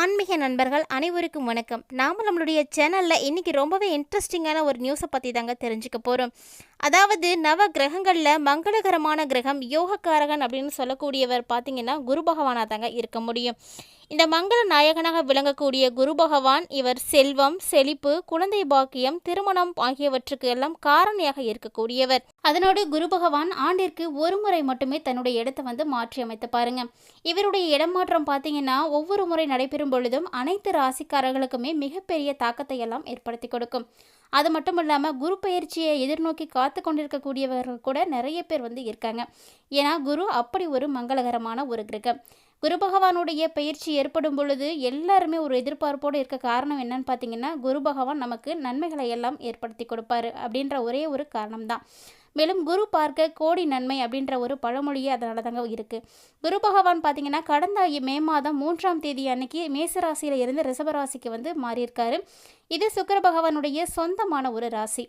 ஆன்மீக நண்பர்கள் அனைவருக்கும் வணக்கம். நாம் நம்மளுடைய சேனலில் இன்றைக்கி ரொம்பவே இன்ட்ரெஸ்டிங்கான ஒரு நியூஸை பற்றி தாங்க தெரிஞ்சுக்க போகிறோம் அதாவது நவ கிரகங்களில் மங்களகரமான கிரகம் யோகக்காரகன் அப்படின்னு சொல்லக்கூடியவர் பார்த்திங்கன்னா குரு பகவானாக தாங்க இருக்க முடியும். இந்த மங்கள நாயகனாக விளங்கக்கூடிய குரு பகவான் இவர் செல்வம் செழிப்பு குழந்தை பாக்கியம் திருமணம் ஆகியவற்றுக்கு எல்லாம் காரணியாக இருக்கக்கூடியவர். அதனோடு குரு பகவான் ஆண்டிற்கு ஒரு முறை மட்டுமே தன்னுடைய இடத்தை வந்து மாற்றி அமைத்து பாருங்க. இவருடைய இடமாற்றம் பார்த்தீங்கன்னா ஒவ்வொரு முறை நடைபெறும் பொழுதும் அனைத்து ராசிக்காரர்களுக்குமே மிகப்பெரிய தாக்கத்தை எல்லாம் ஏற்படுத்தி கொடுக்கும். அது மட்டும் இல்லாமல் குரு பயிற்சியை எதிர்நோக்கி காத்து கொண்டிருக்கக்கூடியவர்கள் கூட நிறைய பேர் வந்து இருக்காங்க. ஏன்னா குரு அப்படி ஒரு மங்களகரமான ஒரு கிரகம். குரு பகவானுடைய பயிற்சி ஏற்படும் பொழுது எல்லாருமே ஒரு எதிர்பார்ப்போடு இருக்க காரணம் என்னன்னு பார்த்தீங்கன்னா குரு பகவான் நமக்கு நன்மைகளை எல்லாம் ஏற்படுத்தி கொடுப்பாரு அப்படின்ற ஒரே ஒரு காரணம் தான் மேலும் குரு பார்க்க கோடி நன்மை அப்படின்ற ஒரு பழமொழியே அதனால தாங்க இருக்குது குரு பகவான் பார்த்தீங்கன்னா கடந்த மே மாதம் மூன்றாம் தேதி அன்னைக்கு மேசராசியில் இருந்து ரிஷபராசிக்கு வந்து மாறியிருக்காரு. இது சுக்கர பகவானுடைய சொந்தமான ஒரு ராசி.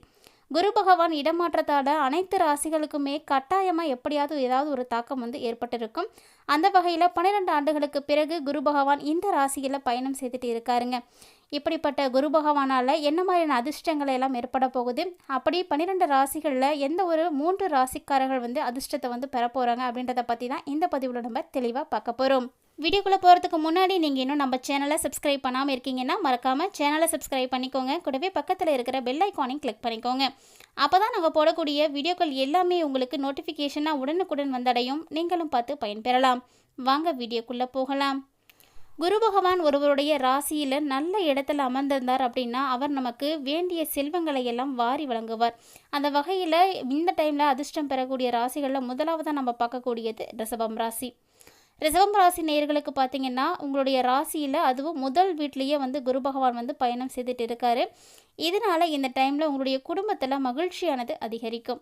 குரு பகவான் இடமாற்றத்தால் அனைத்து ராசிகளுக்குமே கட்டாயமாக எப்படியாவது ஏதாவது ஒரு தாக்கம் வந்து ஏற்பட்டிருக்கும். அந்த வகையில் பன்னிரெண்டு ஆண்டுகளுக்கு பிறகு குரு பகவான் இந்த ராசியில் பயணம் செய்துட்டு இருக்காருங்க. இப்படிப்பட்ட குரு பகவானால் என்ன மாதிரியான அதிர்ஷ்டங்கள் எல்லாம் ஏற்பட போகுது? அப்படி பன்னிரெண்டு ராசிகளில் எந்த ஒரு மூன்று ராசிக்காரர்கள் வந்து அதிர்ஷ்டத்தை வந்து பெற போகிறாங்க அப்படின்றத பற்றி தான் இந்த பதிவில் நம்ம தெளிவாக பார்க்க போகிறோம் வீடியோக்குள்ளே போகிறதுக்கு முன்னாடி நீங்கள் இன்னும் நம்ம சேனலை சப்ஸ்கிரைப் பண்ணாமல் இருக்கீங்கன்னா மறக்காமல் சேனலை சப்ஸ்கிரைப் பண்ணிக்கோங்க. கூடவே பக்கத்தில் இருக்கிற பெல் ஐக்கானையும் கிளிக் பண்ணிக்கோங்க. அப்போ தான் நாங்கள் போடக்கூடிய வீடியோக்கள் எல்லாமே உங்களுக்கு நோட்டிஃபிகேஷனாக உடனுக்குடன் வந்தடையும். நீங்களும் பார்த்து பயன்பெறலாம். வாங்க வீடியோக்குள்ளே போகலாம். குரு பகவான் ஒருவருடைய ராசியில் நல்ல இடத்துல அமர்ந்திருந்தார் அப்படின்னா அவர் நமக்கு வேண்டிய செல்வங்களை எல்லாம் வாரி வழங்குவார். அந்த வகையில் இந்த டைமில் அதிர்ஷ்டம் பெறக்கூடிய ராசிகளில் முதலாவதாக நம்ம பார்க்கக்கூடியது ரிஷபம் ராசி. ரிசவம் ராசி நேயர்களுக்கு பார்த்தீங்கன்னா உங்களுடைய ராசியில் அதுவும் முதல் வீட்லேயே வந்து குரு பகவான் வந்து பயணம் செய்துட்டு இருக்காரு. இதனால் இந்த டைமில் உங்களுடைய குடும்பத்தில் மகிழ்ச்சியானது அதிகரிக்கும்.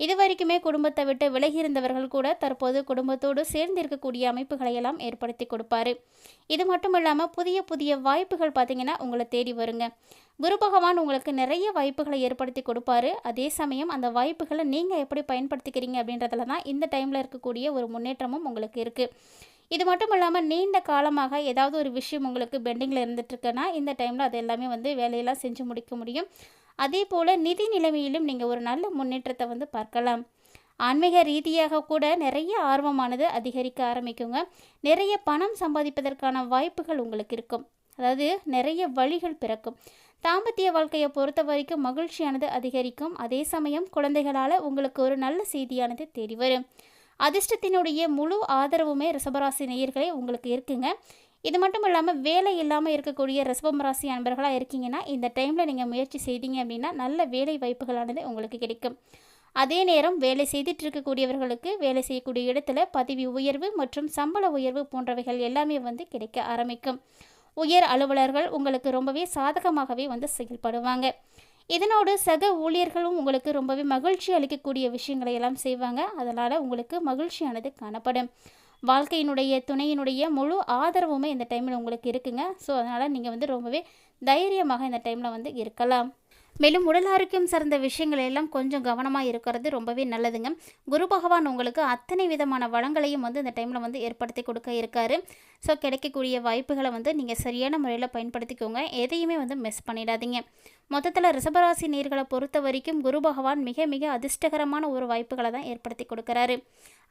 இது வரைக்குமே குடும்பத்தை விட்டு விலகி இருந்தவர்கள் கூட தற்போது குடும்பத்தோடு சேர்ந்து இருக்கக்கூடிய அமைப்புகளை எல்லாம் ஏற்படுத்தி கொடுப்பாரு. இது மட்டும் இல்லாமல் புதிய புதிய வாய்ப்புகள் பார்த்தீங்கன்னா உங்களை தேடி வருங்க. குரு பகவான் உங்களுக்கு நிறைய வாய்ப்புகளை ஏற்படுத்தி கொடுப்பாரு. அதே சமயம் அந்த வாய்ப்புகளை நீங்கள் எப்படி பயன்படுத்திக்கிறீங்க அப்படின்றதுல தான் இந்த டைமில் இருக்கக்கூடிய ஒரு முன்னேற்றமும் உங்களுக்கு இருக்குது இது மட்டும் இல்லாமல் நீண்ட காலமாக ஏதாவது ஒரு விஷயம் உங்களுக்கு பெண்டிங்கில் இருந்துட்டுருக்குன்னா இந்த டைமில் அது எல்லாமே வந்து வேலையெல்லாம் செஞ்சு முடிக்க முடியும். அதே போல் நிதி நிலைமையிலும் நீங்கள் ஒரு நல்ல முன்னேற்றத்தை வந்து பார்க்கலாம். ஆன்மீக ரீதியாக கூட நிறைய ஆர்வமானது அதிகரிக்க ஆரம்பிக்குங்க. நிறைய பணம் சம்பாதிப்பதற்கான வாய்ப்புகள் உங்களுக்கு இருக்கும். அதாவது நிறைய வழிகள் பிறக்கும். தாம்பத்திய வாழ்க்கையை பொறுத்த வரைக்கும் மகிழ்ச்சியானது அதிகரிக்கும். அதே சமயம் குழந்தைகளால் உங்களுக்கு ஒரு நல்ல செய்தியானது தேடி வரும். அதிர்ஷ்டத்தினுடைய முழு ஆதரவுமே ரிசபராசி நேயர்களே உங்களுக்கு இருக்குங்க. இது மட்டும் இல்லாமல் வேலை இல்லாமல் இருக்கக்கூடிய ரிசபம் ராசி அன்பர்களாக இருக்கீங்கன்னா இந்த டைமில் நீங்கள் முயற்சி செய்தீங்க அப்படின்னா நல்ல வேலை வாய்ப்புகளானது உங்களுக்கு கிடைக்கும். அதே நேரம் வேலை செய்துட்டு இருக்கக்கூடியவர்களுக்கு வேலை செய்யக்கூடிய இடத்துல பதவி உயர்வு மற்றும் சம்பள உயர்வு போன்றவைகள் எல்லாமே வந்து கிடைக்க ஆரம்பிக்கும். உயர் அலுவலர்கள் உங்களுக்கு ரொம்பவே சாதகமாகவே வந்து செயல்படுவாங்க. இதனோடு சக ஊழியர்களும் உங்களுக்கு ரொம்பவே மகிழ்ச்சி அளிக்கக்கூடிய விஷயங்களை எல்லாம் செய்வாங்க. அதனால் உங்களுக்கு மகிழ்ச்சியானது காணப்படும். வாழ்க்கையினுடைய துணையினுடைய முழு ஆதரவுமே இந்த டைமில் உங்களுக்கு இருக்குங்க. ஸோ அதனால் நீங்கள் வந்து ரொம்பவே தைரியமாக இந்த டைமில் வந்து இருக்கலாம். மேலும் உடல் ஆரோக்கியம் சார்ந்த விஷயங்கள் எல்லாம் கொஞ்சம் கவனமாக இருக்கிறது ரொம்பவே நல்லதுங்க. குரு பகவான் உங்களுக்கு அத்தனை விதமான வளங்களையும் வந்து இந்த டைமில் வந்து ஏற்படுத்தி கொடுக்க இருக்காரு. ஸோ கிடைக்கக்கூடிய வாய்ப்புகளை வந்து நீங்கள் சரியான முறையில் பயன்படுத்திக்கோங்க. எதையுமே வந்து மிஸ் பண்ணிடாதீங்க. மொத்தத்தில் ரிசபராசி நீர்களை பொறுத்த வரைக்கும் குரு பகவான் மிக மிக அதிர்ஷ்டகரமான ஒரு வாய்ப்புகளை தான் ஏற்படுத்தி கொடுக்குறாரு.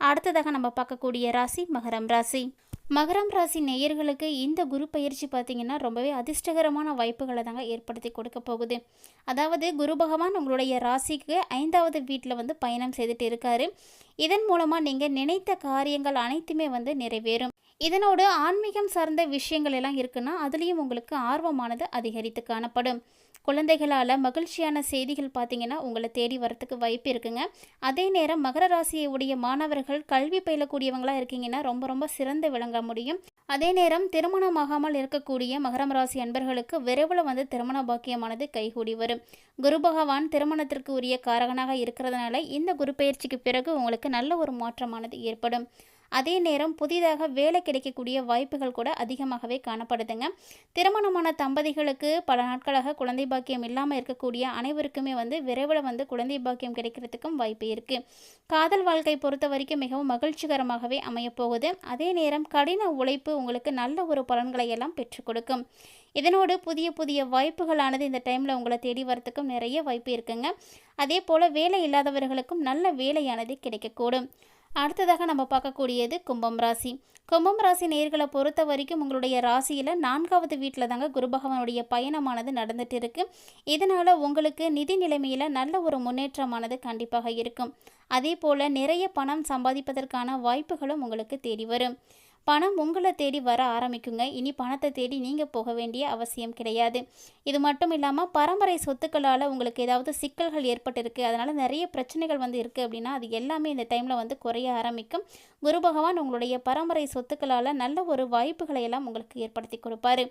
அடுத்ததாக நம்ம பார்க்கக்கூடிய ராசி மகரம் ராசி. மகரம் ராசி நேயர்களுக்கு இந்த குரு பயிற்சி பார்த்திங்கன்னா ரொம்பவே அதிர்ஷ்டகரமான வாய்ப்புகளை தாங்க ஏற்படுத்தி கொடுக்க போகுது. அதாவது குரு பகவான் உங்களுடைய ராசிக்கு ஐந்தாவது வீட்டில் வந்து பயணம் செய்துட்டு இருக்காரு. இதன் மூலமாக நீங்கள் நினைத்த காரியங்கள் அனைத்துமே வந்து நிறைவேறும். இதனோடு ஆன்மீகம் சார்ந்த விஷயங்கள் எல்லாம் இருக்குன்னா அதுலேயும் உங்களுக்கு ஆர்வமானது அதிகரித்து காணப்படும். குழந்தைகளால் மகிழ்ச்சியான செய்திகள் பார்த்தீங்கன்னா உங்களை தேடி வரத்துக்கு வாய்ப்பு இருக்குங்க. அதே நேரம் மகர ராசியை உடைய மாணவர்கள் கல்வி பயிலக்கூடியவங்களாக இருக்கீங்கன்னா ரொம்ப ரொம்ப சிறந்து விளங்க முடியும். அதே நேரம் திருமணமாகாமல் இருக்கக்கூடிய மகரம் ராசி அன்பர்களுக்கு விரைவில் வந்து திருமண பாக்கியமானது கைகூடி வரும். குரு பகவான் திருமணத்திற்கு உரிய காரகனாக இருக்கிறதுனால இந்த குரு பயிற்சிக்கு பிறகு உங்களுக்கு நல்ல ஒரு மாற்றமானது ஏற்படும். அதே நேரம் புதிதாக வேலை கிடைக்கக்கூடிய வாய்ப்புகள் கூட அதிகமாகவே காணப்படுதுங்க. திருமணமான தம்பதிகளுக்கு பல நாட்களாக குழந்தை பாக்கியம் இல்லாமல் இருக்கக்கூடிய அனைவருக்குமே வந்து விரைவில் வந்து குழந்தை பாக்கியம் கிடைக்கிறதுக்கும் வாய்ப்பு இருக்குது காதல் வாழ்க்கை பொறுத்த வரைக்கும் மிகவும் மகிழ்ச்சிகரமாகவே அமையப்போகுது அதே நேரம் கடின உழைப்பு உங்களுக்கு நல்ல ஒரு பலன்களை எல்லாம் பெற்றுக் கொடுக்கும். இதனோடு புதிய புதிய வாய்ப்புகளானது இந்த டைமில் உங்களை தேடி வரத்துக்கும் நிறைய வாய்ப்பு இருக்குங்க. அதே போல் வேலை இல்லாதவர்களுக்கும் நல்ல வேலையானது கிடைக்கக்கூடும். அடுத்ததாக நம்ம பார்க்கக்கூடியது கும்பம் ராசி. கும்பம் ராசி நேர்களை பொறுத்த வரைக்கும் உங்களுடைய ராசியில் நான்காவது வீட்டில் தாங்க குரு பகவானுடைய பயணமானது நடந்துட்டு இருக்கு இதனால் உங்களுக்கு நிதி நிலைமையில் நல்ல ஒரு முன்னேற்றமானது கண்டிப்பாக இருக்கும். அதே போல் நிறைய பணம் சம்பாதிப்பதற்கான வாய்ப்புகளும் உங்களுக்கு தேடி வரும். பணம் உங்களை தேடி வர ஆரம்பிக்குங்க. இனி பணத்தை தேடி நீங்கள் போக வேண்டிய அவசியம் கிடையாது. இது மட்டும் இல்லாமல் பரம்பரை சொத்துக்களால் உங்களுக்கு ஏதாவது சிக்கல்கள் ஏற்பட்டிருக்கு. அதனால் நிறைய பிரச்சனைகள் வந்து இருக்குது அப்படின்னா அது எல்லாமே இந்த டைமில் வந்து குறைய ஆரம்பிக்கும். குரு பகவான் உங்களுடைய பரம்பரை சொத்துக்களால் நல்ல ஒரு வாய்ப்புகளை எல்லாம் உங்களுக்கு ஏற்படுத்தி கொடுப்பாரு.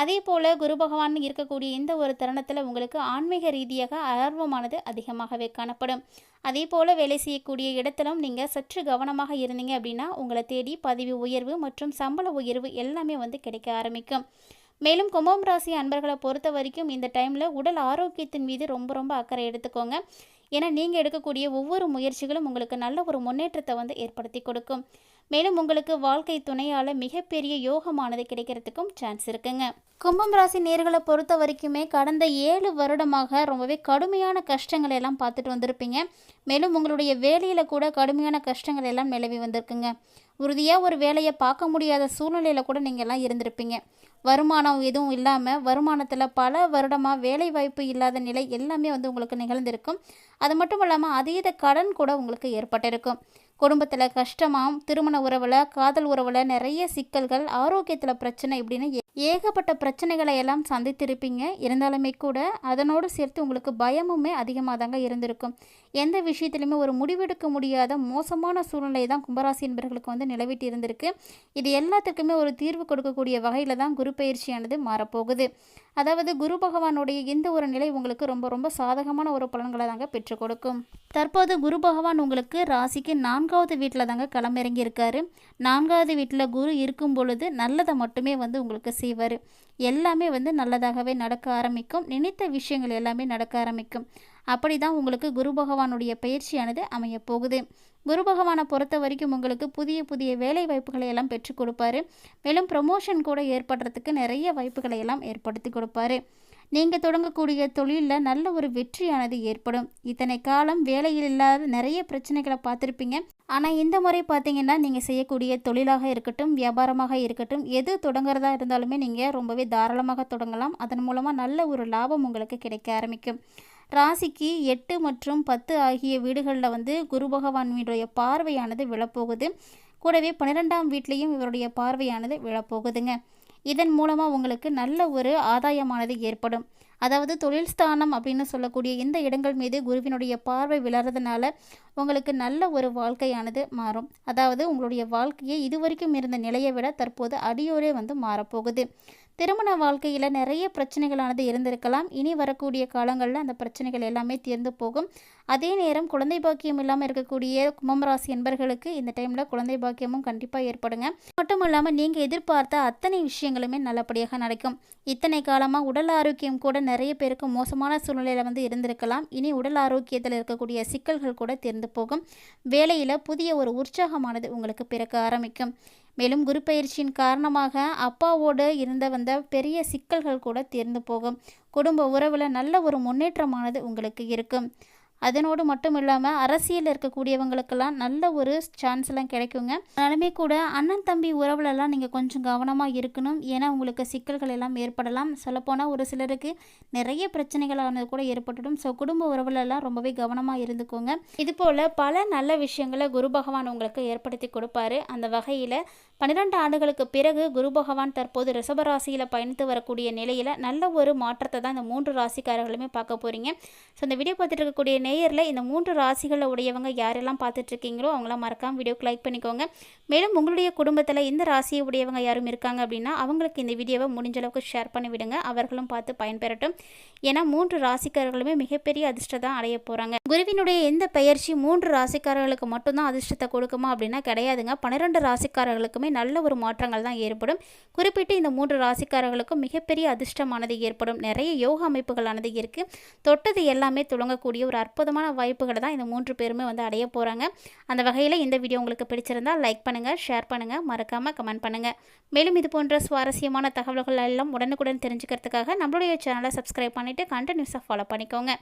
அதே போல் குரு பகவான் இருக்கக்கூடிய இந்த ஒரு தருணத்தில் உங்களுக்கு ஆன்மீக ரீதியாக ஆர்வமானது அதிகமாகவே காணப்படும். அதே போல் வேலை செய்யக்கூடிய இடத்திலும் நீங்கள் சற்று கவனமாக இருந்தீங்க அப்படின்னா உங்களை தேடி பதவி உயர்வு மற்றும் சம்பள உயர்வு எல்லாமே வந்து கிடைக்க ஆரம்பிக்கும். மேலும் கும்பம் ராசி அன்பர்களை பொறுத்த வரைக்கும் இந்த டைமில் உடல் ஆரோக்கியத்தின் மீது ரொம்ப ரொம்ப அக்கறை எடுத்துக்கோங்க. ஏன்னா நீங்கள் எடுக்கக்கூடிய ஒவ்வொரு முயற்சிகளும் உங்களுக்கு நல்ல ஒரு முன்னேற்றத்தை வந்து ஏற்படுத்தி கொடுக்கும். மேலும் உங்களுக்கு வாழ்க்கை துணையால் மிகப்பெரிய யோகமானது கிடைக்கிறதுக்கும் சான்ஸ் இருக்குங்க. கும்பம் ராசி நேர்களை பொறுத்த வரைக்குமே கடந்த ஏழு வருடமாக ரொம்பவே கடுமையான கஷ்டங்களை எல்லாம் பார்த்துட்டு வந்திருப்பீங்க. மேலும் உங்களுடைய வேலையில் கூட கடுமையான கஷ்டங்கள் எல்லாம் நிலவி வந்திருக்குங்க. உறுதியாக ஒரு வேலையை பார்க்க முடியாத சூழ்நிலையில் கூட நீங்கள் எல்லாம் இருந்திருப்பீங்க. வருமானம் எதுவும் இல்லாமல் வருமானத்தில் பல வருடமாக வேலை வாய்ப்பு இல்லாத நிலை எல்லாமே வந்து உங்களுக்கு நிகழ்ந்திருக்கும். அது மட்டும் இல்லாமல் அதீத கடன் கூட உங்களுக்கு ஏற்பட்டிருக்கும். குடும்பத்தில் கஷ்டமாக திருமண உறவில் காதல் உறவில் நிறைய சிக்கல்கள் ஆரோக்கியத்தில் பிரச்சனை இப்படின்னு ஏகப்பட்ட பிரச்சனைகளை எல்லாம் சந்தித்திருப்பீங்க. இருந்தாலுமே கூட அதனோடு சேர்த்து உங்களுக்கு பயமுமே அதிகமாக தாங்க இருந்திருக்கும். எந்த விஷயத்துலையுமே ஒரு முடிவெடுக்க முடியாத மோசமான சூழ்நிலை தான் கும்பராசி என்பர்களுக்கு வந்து நிலவிட்டு இருந்திருக்கு. இது எல்லாத்துக்குமே ஒரு தீர்வு கொடுக்கக்கூடிய வகையில் தான் குரு பயிற்சியானது மாறப்போகுது. அதாவது குரு பகவானுடைய இந்த ஒரு நிலை உங்களுக்கு ரொம்ப ரொம்ப சாதகமான ஒரு பலன்களை தாங்க பெற்றுக் கொடுக்கும். தற்போது குரு பகவான் உங்களுக்கு ராசிக்கு நான்காவது வீட்டில் தாங்க களமிறங்கி இருக்காரு. நான்காவது வீட்டில் குரு இருக்கும் பொழுது நல்லதை மட்டுமே வந்து உங்களுக்கு செய்வார். எல்லாமே வந்து நல்லதாகவே நடக்க ஆரம்பிக்கும். நினைத்த விஷயங்கள் எல்லாமே நடக்க ஆரம்பிக்கும். அப்படி தான் உங்களுக்கு குரு பகவானுடைய பயிற்சியானது அமையப்போகுது குரு பகவானை பொறுத்த வரைக்கும் உங்களுக்கு புதிய புதிய வேலை வாய்ப்புகளை எல்லாம் பெற்றுக் கொடுப்பாரு. மேலும் ப்ரமோஷன் கூட ஏற்படுறதுக்கு நிறைய வாய்ப்புகளை எல்லாம் ஏற்படுத்தி கொடுப்பாரு. நீங்கள் தொடங்கக்கூடிய தொழிலில் நல்ல ஒரு வெற்றியானது ஏற்படும். இத்தனை காலம் வேலையில் இல்லாத நிறைய பிரச்சனைகளை பார்த்துருப்பீங்க. ஆனால் இந்த முறை பார்த்தீங்கன்னா நீங்கள் செய்யக்கூடிய தொழிலாக இருக்கட்டும் வியாபாரமாக இருக்கட்டும் எது தொடங்குறதா இருந்தாலுமே நீங்கள் ரொம்பவே தாராளமாக தொடங்கலாம். அதன் மூலமாக நல்ல ஒரு லாபம் உங்களுக்கு கிடைக்க ஆரம்பிக்கும். ராசிக்கு எட்டு மற்றும் பத்து ஆகிய வீடுகளில் வந்து குரு பகவானுடைய பார்வையானது விழப்போகுது. கூடவே பன்னிரெண்டாம் வீட்லேயும் இவருடைய பார்வையானது விழப்போகுதுங்க. இதன் மூலமாக உங்களுக்கு நல்ல ஒரு ஆதாயமானது ஏற்படும். அதாவது தொழில் ஸ்தானம் அப்படின்னு சொல்லக்கூடிய இந்த இடங்கள் மீது குருவினுடைய பார்வை விழறதுனால உங்களுக்கு நல்ல ஒரு வாழ்க்கையானது மாறும். அதாவது உங்களுடைய வாழ்க்கையை இதுவரைக்கும் இருந்த நிலையை விட தற்போது அடியோரே வந்து மாறப்போகுது. திருமண வாழ்க்கையில் நிறைய பிரச்சனைகளானது இருந்திருக்கலாம். இனி வரக்கூடிய காலங்களில் அந்த பிரச்சனைகள் எல்லாமே தீர்ந்து போகும். அதே நேரம் குழந்தை பாக்கியம் இல்லாமல் இருக்கக்கூடிய கும்பராசி என்பர்களுக்கு இந்த டைமில் குழந்தை பாக்கியமும் கண்டிப்பாக ஏற்படுங்க. மட்டும் இல்லாமல் நீங்கள் எதிர்பார்த்த அத்தனை விஷயங்களுமே நல்லபடியாக நடக்கும். இத்தனை காலமாக உடல் ஆரோக்கியம் கூட நிறைய பேருக்கு மோசமான சூழ்நிலையில் வந்து இருந்திருக்கலாம். இனி உடல் ஆரோக்கியத்தில் இருக்கக்கூடிய சிக்கல்கள் கூட தீர்ந்து போகும். வேலையில் புதிய ஒரு உற்சாகமானது உங்களுக்கு பிறக்க ஆரம்பிக்கும். மேலும் குரு பயிற்சியின் காரணமாக அப்பாவோடு இருந்த வந்த பெரிய சிக்கல்கள் கூட தீர்ந்து போகும். குடும்ப உறவில் நல்ல ஒரு முன்னேற்றமானது உங்களுக்கு இருக்கும். அதனோடு மட்டும் இல்லாமல் அரசியலில் இருக்கக்கூடியவங்களுக்கெல்லாம் நல்ல ஒரு சான்ஸ் எல்லாம் கிடைக்குங்க. அதனாலுமே கூட அண்ணன் தம்பி உறவுலலாம் நீங்கள் கொஞ்சம் கவனமாக இருக்கணும். ஏன்னா உங்களுக்கு சிக்கல்கள் எல்லாம் ஏற்படலாம். சொல்லப்போனால் ஒரு சிலருக்கு நிறைய பிரச்சனைகளானது கூட ஏற்பட்டுடும். ஸோ குடும்ப உறவுலலாம் ரொம்பவே கவனமாக இருந்துக்கோங்க. இது போல் பல நல்ல விஷயங்களை குரு பகவான் உங்களுக்கு ஏற்படுத்தி கொடுப்பாரு. அந்த வகையில் பன்னிரெண்டு ஆண்டுகளுக்கு பிறகு குரு பகவான் தற்போது ரிஷபராசியில் பயணித்து வரக்கூடிய நிலையில் நல்ல ஒரு மாற்றத்தை தான் இந்த மூன்று ராசிக்காரர்களுமே பார்க்க போகிறீங்க ஸோ இந்த வீடியோ பார்த்துட்டு இருக்கக்கூடிய நேயரில் இந்த மூன்று ராசிகளில் உடையவங்க யாரெல்லாம் பார்த்துட்ருக்கீங்களோ அவங்களாம் மறக்காமல் வீடியோக்கு லைக் பண்ணிக்கோங்க. மேலும் உங்களுடைய குடும்பத்தில் இந்த ராசியை உடையவங்க யாரும் இருக்காங்க அப்படின்னா அவங்களுக்கு இந்த வீடியோவை முடிஞ்ச அளவுக்கு ஷேர் பண்ணி விடுங்க. அவர்களும் பார்த்து பயன்பெறட்டும். ஏன்னா மூன்று ராசிக்காரர்களுமே மிகப்பெரிய அதிர்ஷ்டம் தான் அடைய போகிறாங்க குருவினுடைய எந்த பெயர்ச்சி மூன்று ராசிக்காரர்களுக்கு மட்டும்தான் அதிர்ஷ்டத்தை கொடுக்குமா அப்படின்னா கிடையாதுங்க. பன்னிரெண்டு ராசிக்காரர்களுக்குமே நல்ல ஒரு மாற்றங்கள் தான் ஏற்படும். குறிப்பிட்டு இந்த மூன்று ராசிக்காரர்களுக்கும் மிகப்பெரிய அதிர்ஷ்டமானது ஏற்படும். நிறைய யோக அமைப்புகளானது இருக்குது தொட்டது எல்லாமே துளங்கக்கூடிய ஒரு அற்புதமான வாய்ப்புகளை தான் இந்த மூன்று பேருமே வந்து அடைய போகிறாங்க அந்த வகையில் இந்த வீடியோ உங்களுக்கு பிடிச்சிருந்தால் லைக் பண்ணுங்கள் ஷேர் பண்ணுங்கள் மறக்காமல் கமெண்ட் பண்ணுங்கள் மேலும் இது போன்ற சுவாரஸ்யமான தகவல்கள் எல்லாம் உடனுக்குடன் தெரிஞ்சுக்கிறதுக்காக நம்மளுடைய சேனலை சப்ஸ்கிரைப் பண்ணிவிட்டு கண்டினியூஸாக ஃபாலோ பண்ணிக்கோங்க.